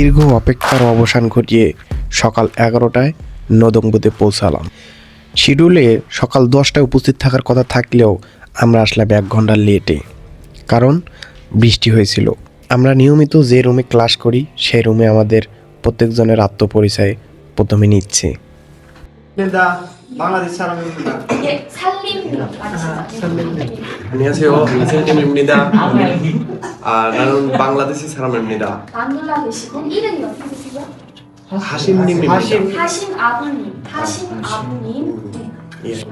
দীর্ঘ অপেক্ষার অবসান ঘটিয়ে সকাল এগারোটায় নদংবুতে পৌঁছালাম। শিডিউলে সকাল দশটায় উপস্থিত থাকার কথা থাকলেও আমরা আসলাম এক ঘণ্টা লেটে, কারণ বৃষ্টি হয়েছিল। আমরা নিয়মিত যে রুমে ক্লাস করি, সেই রুমে আমাদের প্রত্যেকজনের আত্মপরিচয় প্রথমে নিচ্ছে। 입니다. 방글라데시 사람입니다. 예, 살림입니다. 맞습니다. 안녕하세요. 이슬님입니다. 아, 나는 방글라데시 사람입니다. 방글라데시군 이름이 어떻게 되세요? 하심님입니다. 하심. 하심 아부님, 하심 아부님. 네.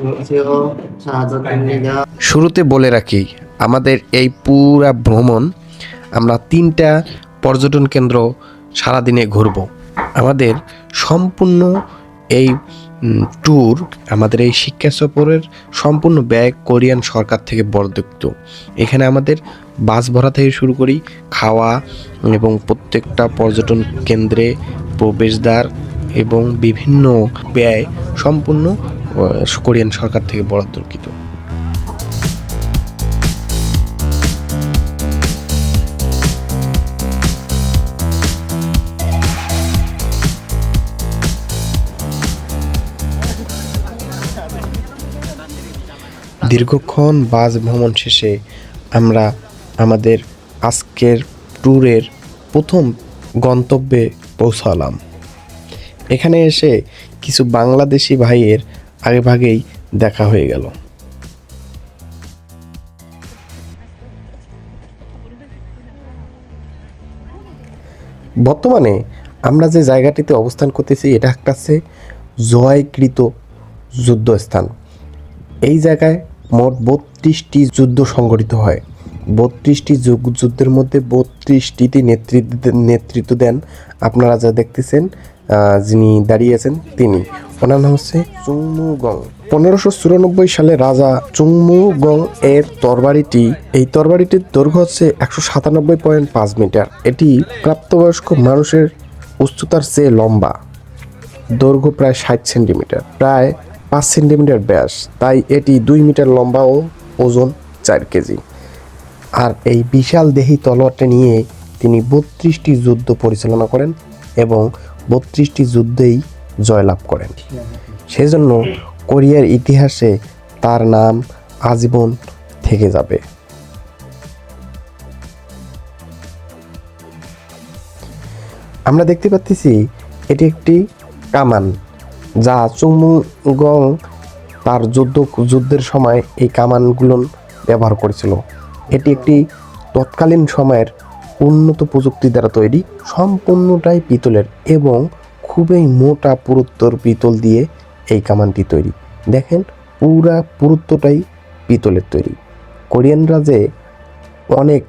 안녕하세요. 자저입니다. শুরুতে বলে রাখি আমাদের এই পুরা ভ্রমণ আমরা তিনটা পর্যটন কেন্দ্র সারাদিনে ঘুরব আমাদের সম্পূর্ণ এই ট্যুর আমাদের এই শিক্ষা সফরের সম্পূর্ণ ব্যয় কোরিয়ান সরকার থেকে বরাদ্দকৃত। এখানে আমাদের বাস ভরা থেকে শুরু করি, খাওয়া এবং প্রত্যেকটা পর্যটন কেন্দ্রে প্রবেশদ্বার এবং বিভিন্ন ব্যয় সম্পূর্ণ কোরিয়ান সরকার থেকে বরাদ্দকৃত। দীর্ঘক্ষণ বাস ভ্রমণ শেষে আমরা আমাদের আজকের ট্যুরের প্রথম গন্তব্যে পৌঁছালাম। এখানে এসে কিছু বাংলাদেশি ভাইয়ের আগেভাগেই দেখা হয়ে গেল। বর্তমানে আমরা যে জায়গাটিতে অবস্থান করতেছি, এটা একটা হচ্ছে জয়কৃত যুদ্ধস্থান। এই জায়গায় মোট বত্রিশটি যুদ্ধ সংগঠিত হয়। বত্রিশটি যুদ্ধের মধ্যে বত্রিশটিতে নেতৃত্ব নেতৃত্ব দেন। আপনারা যা দেখতেছেন যিনি দাঁড়িয়ে আছেন তিনি। ওনার নাম হচ্ছে চুংমু গং। পনেরোশো চুরানব্বই সালে রাজা চুংমু গং এর তরবারিটি, এই তরবারিটির দৈর্ঘ্য হচ্ছে একশো সাতানব্বই পয়েন্ট পাঁচ মিটার। এটি প্রাপ্তবয়স্ক মানুষের উচ্চতার চেয়ে লম্বা। দৈর্ঘ্য প্রায় ষাট সেন্টিমিটার। প্রায় পাঁচ সেন্টিমিটার ব্যাস, তাই এটি দুই মিটার লম্বা ও ওজন চার কেজি। আর এই বিশাল দেহি তলোয়ারটা নিয়ে তিনি বত্রিশটি যুদ্ধ পরিচালনা করেন এবং বত্রিশটি যুদ্ধেই জয়লাভ করেন। সেজন্য কোরিয়ার ইতিহাসে তার নাম আজীবন থেকে যাবে। আমরা দেখতে পাচ্ছি এটি একটি কামান। যা চুমুগং তার যুদ্ধ, যুদ্ধের সময় এই কামানগুলো ব্যবহার করেছিল। এটি একটি তৎকালীন সময়ের উন্নত প্রযুক্তি দ্বারা তৈরি, সম্পূর্ণটাই পিতলের এবং খুবই মোটা পুরুত্বর পিতল দিয়ে এই কামানটি তৈরি। দেখেন, পুরা পুরুত্বটাই পিতলের তৈরি। কোরিয়ানরা যে অনেক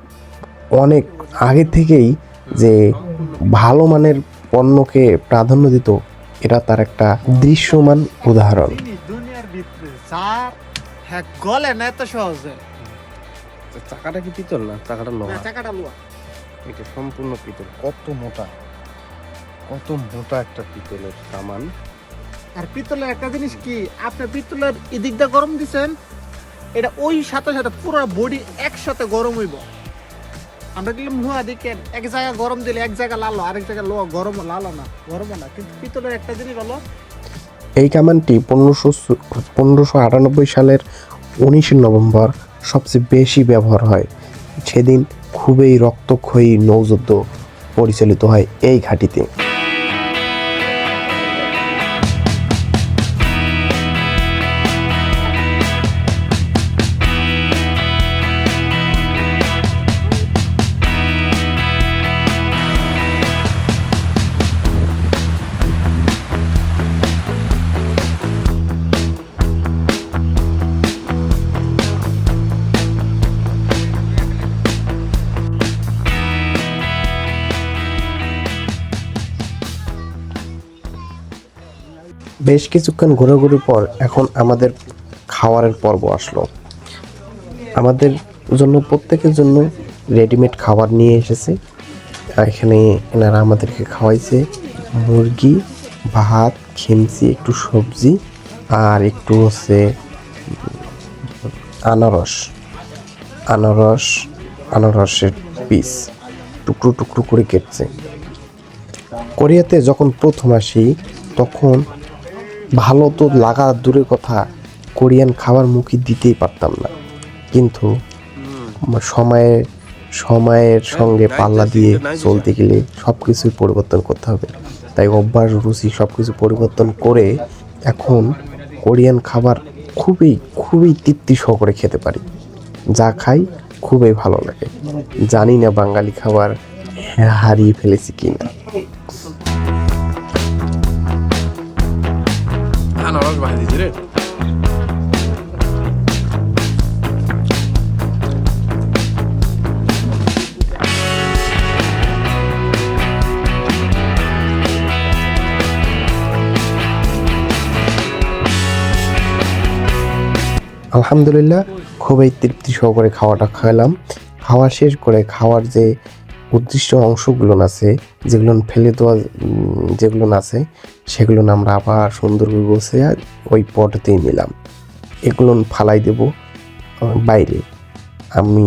অনেক আগে থেকেই যে ভালো মানের পণ্যকে প্রাধান্য দিত এটা তার একটা দৃশ্যমান উদাহরণ। দুনিয়ার ভিতরে স্যার হ্যাঁ গলে না এত সহজে। চাকাটা কি পিতল না? চাকাটা না, চাকাটা লোয়া এটা সম্পূর্ণ পিতল। কত মোটা? কত মোটা একটা পিতলের সামান? আর পিতলের একটা জিনিস কি? আপনি পিতলের এদিক দিয়ে গরম দিছেন এটা ওই সাথে সাথে পুরো বডি একসাথে গরম হইব। আমরা দিলাম হুয়া দিকে এক জায়গা গরম দিলে এক জায়গা লালো, আরেক জায়গা লো গরম লালো না গরম না। কিন্তু পিতলের একটা জিনিস হলো, এই কামানটি পনেরোশো পনেরোশো আটানব্বই সালের উনিশে নভেম্বর সবচেয়ে বেশি ব্যবহার হয়। সেদিন খুবই রক্তক্ষয়ী নৌযুদ্ধ পরিচালিত হয় এই ঘাঁটিতে। বেশ কিছুক্ষণ ঘোরাঘুরির পর এখন আমাদের খাওয়ারের পর্ব আসলো। আমাদের জন্য, প্রত্যেকের জন্য রেডিমেড খাবার নিয়ে এসেছে। এখানে এনারা আমাদেরকে খাওয়াইছে মুরগি, ভাত, খিমচি, একটু সবজি আর একটু হচ্ছে আনারস। আনারস, আনারসের পিস টুকরো টুকরো করে কেটছে। কোরিয়াতে যখন প্রথম আসি, তখন ভালো তো লাগা দূরের কথা, কোরিয়ান খাবার মুখে দিতেই পারতাম না। কিন্তু সময়ের সময়ের সঙ্গে পাল্লা দিয়ে চলতে গেলে সব কিছুই পরিবর্তন করতে হবে। তাই অভ্যাস, রুচি সব কিছু পরিবর্তন করে এখন কোরিয়ান খাবার খুবই খুবই তৃপ্তি সহকারে খেতে পারি। যা খাই খুবই ভালো লাগে। জানি না বাঙালি খাবার হারিয়ে ফেলেছি কিনা। 하 গান আওয়াজ বাড়িয়ে দিয়েছে রে। আলহামদুলিল্লাহ, খুবই তৃপ্তি সহকারে খাওয়াটা খেলাম। খাওয়া শেষ করে খাওয়ার যে উদ্দিষ্ট অংশগুলো আছে, যেগুলো ফেলে দেওয়া যেগুলো আছে, সেগুলো আমরা আবার সুন্দর করে বসে ওই পটতেই নিলাম। এগুলো ফালাই দেব বাইরে। আমি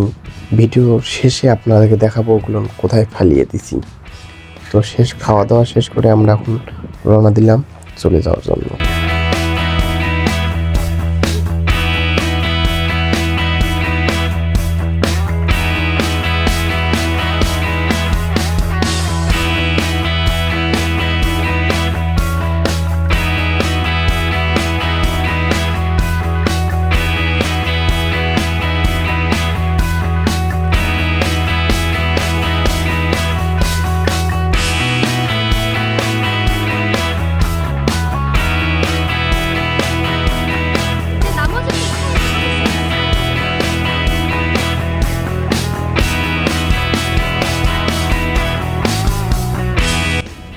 ভিডিও শেষে আপনাদেরকে দেখাবো ওগুলো কোথায় ফালিয়ে দিছি। তো শেষ, খাওয়া দাওয়া শেষ করে আমরা এখন রওনা দিলাম, চলে যাওয়ার জন্য।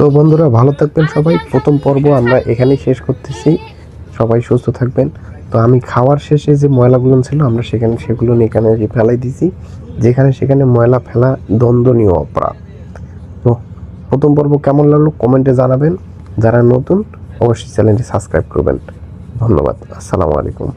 তো বন্ধুরা, ভালো থাকবেন সবাই। প্রথম পর্ব আমরা এখানেই শেষ করতেছি। সবাই সুস্থ থাকবেন। তো আমি খাওয়ার শেষে যে ময়লাগুলো ছিল, আমরা সেখানে সেগুলো নিয়ে এখানে ফেলাই দিছি যেখানে সেখানে ময়লা ফেলা দ্বন্দ্বনীয় অপরাধ। তো প্রথম পর্ব কেমন লাগল কমেন্টে জানাবেন। যারা নতুন, অবশ্যই চ্যানেলটি সাবস্ক্রাইব করবেন। ধন্যবাদ। আসসালামু আলাইকুম।